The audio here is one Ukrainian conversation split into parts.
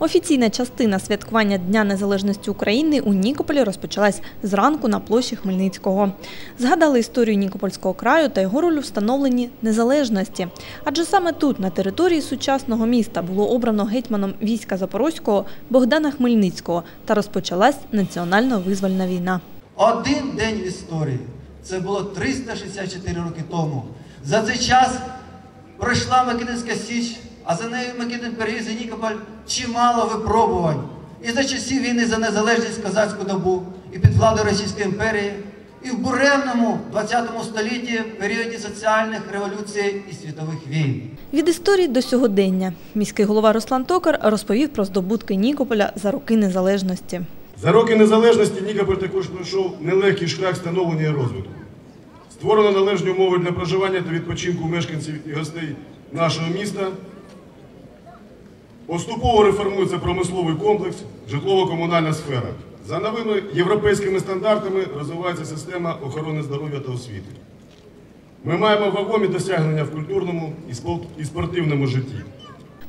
Офіційна частина святкування Дня Незалежності України у Нікополі розпочалась зранку на площі Хмельницького. Згадали історію Нікопольського краю та його роль у встановленні незалежності. Адже саме тут, на території сучасного міста, було обрано гетьманом війська Запорозького Богдана Хмельницького та розпочалась національно-визвольна війна. Один день в історії. Це було 364 роки тому. За цей час пройшла Микитинська Січ, а за нею Микитин Переїзд і Нікополь чимало випробувань. І за часів війни за незалежність козацьку добу, і під владою Російської імперії, і в буремному 20 столітті періоді соціальних революцій і світових війн. Від історії до сьогодення міський голова Руслан Токар розповів про здобутки Нікополя за роки незалежності. За роки незалежності Нікополь також пройшов нелегкий шлях становлення і розвитку. Створено належні умови для проживання та відпочинку мешканців і гостей нашого міста. Поступово реформується промисловий комплекс, житлово-комунальна сфера. За новими європейськими стандартами розвивається система охорони здоров'я та освіти. Ми маємо вагомі досягнення в культурному і спортивному житті.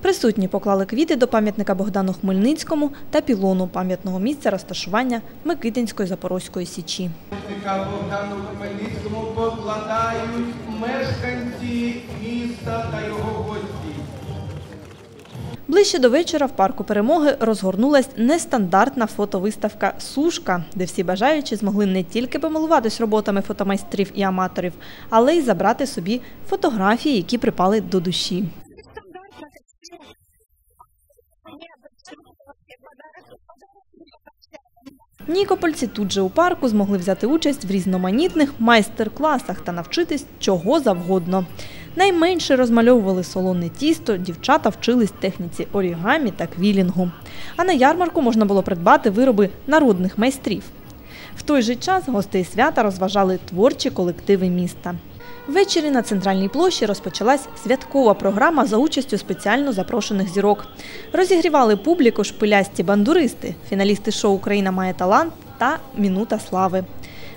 Присутні поклали квіти до пам'ятника Богдану Хмельницькому та пілону пам'ятного місця розташування Микитинської Запорозької січі. Пам'ятника Богдану Хмельницькому покладають мешканці міста та його гості. Ближче до вечора в парку перемоги розгорнулась нестандартна фотовиставка Сушка, де всі бажаючі змогли не тільки помилуватись роботами фотомайстрів і аматорів, але й забрати собі фотографії, які припали до душі. Нікопольці тут же у парку змогли взяти участь в різноманітних майстер-класах та навчитись чого завгодно. Найменше розмальовували солоне тісто, дівчата вчились техніці орігамі та квілінгу. А на ярмарку можна було придбати вироби народних майстрів. В той же час гостей свята розважали творчі колективи міста. Ввечері на центральній площі розпочалась святкова програма за участю спеціально запрошених зірок. Розігрівали публіку шпилясті бандуристи, фіналісти шоу Україна має талант та Мінута слави.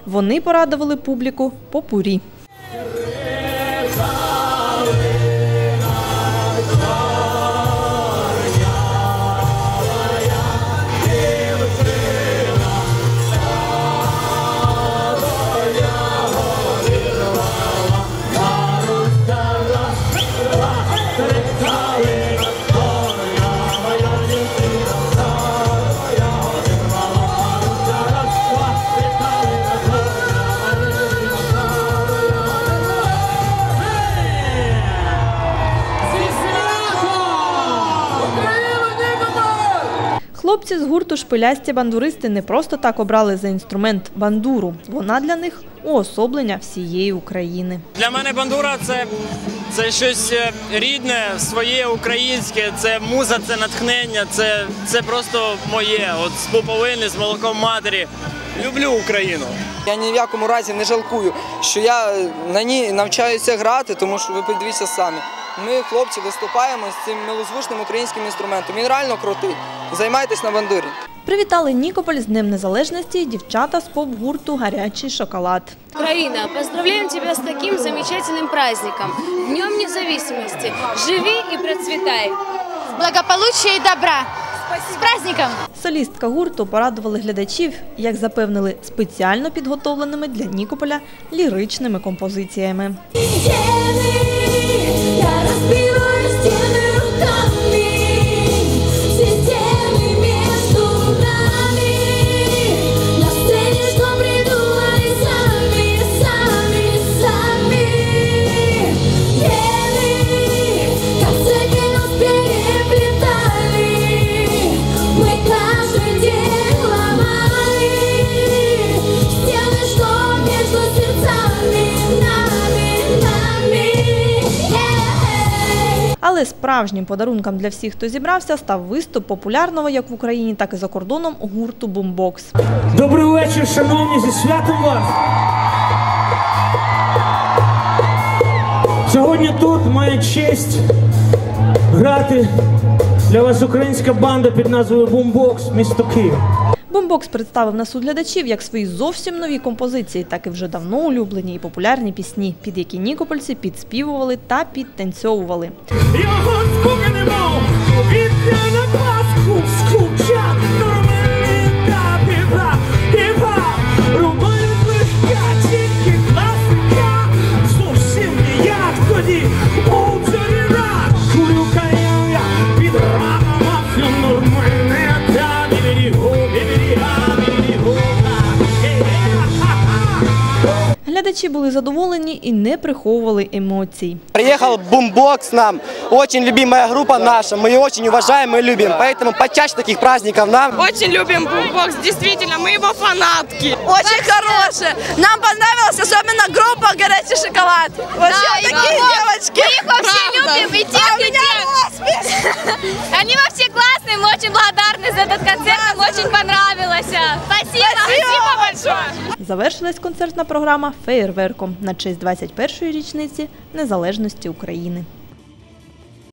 Вони порадували публіку по Хлопці з гурту шпилясті бандуристи не просто так обрали за інструмент бандуру. Вона для них уособлення всієї України. Для мене бандура це, це щось е, рідне, своє українське, це муза, це натхнення, це, це просто моє. От з пуповини, з молоком матері. Люблю Україну. Я ні в якому разі не жалкую, що я на ній навчаюся грати, тому що ви подивіться самі. Ми, хлопці, виступаємо з цим милозвучним українським інструментом. Він реально крутий. Займайтесь на бандурі. Привітали Нікополь з Днем Незалежності дівчата з поп-гурту Гарячий шоколад. Украина, поздравляем тебя с таким замечательным праздником, Днем Независимости. Живи и процветай. благополучия и добра. С праздником! Солістка гурту порадували глядачів, як запевнили, спеціально підготовленими для Нікополя ліричними композиціями. Але справжнім подарунком для всіх, хто зібрався, став виступ популярного як в Україні, так і за кордоном гурту Бумбокс. Добрий вечір, шановні, зі святом вас! Сьогодні тут має честь грати для вас українська банда під назвою Бумбокс місто Київ. Бумбокс представив на суд глядачів як свої зовсім нові композиції, так і вже давно улюблені і популярні пісні, під які нікопольці підспівували та підтанцьовували. Його спокинемо, Глядачі були задоволені і не приховували емоцій. Приехал Бумбокс нам, очень любимая группа наша, мы ее очень уважаем и любим, поэтому почаще таких праздников нам. Очень любим бумбокс, действительно, мы его фанатки. Очень хорошие. Нам понравилась особенно группа «Горячий шоколад». Вообще Да, и такие мы- девочки. Мы их вообще Правда. любим, и тех, и тех. Они вообще классные, мы очень благодарны за этот концерт, Завершилась концертна програма феєрверком на честь 21-ї річниці незалежності України.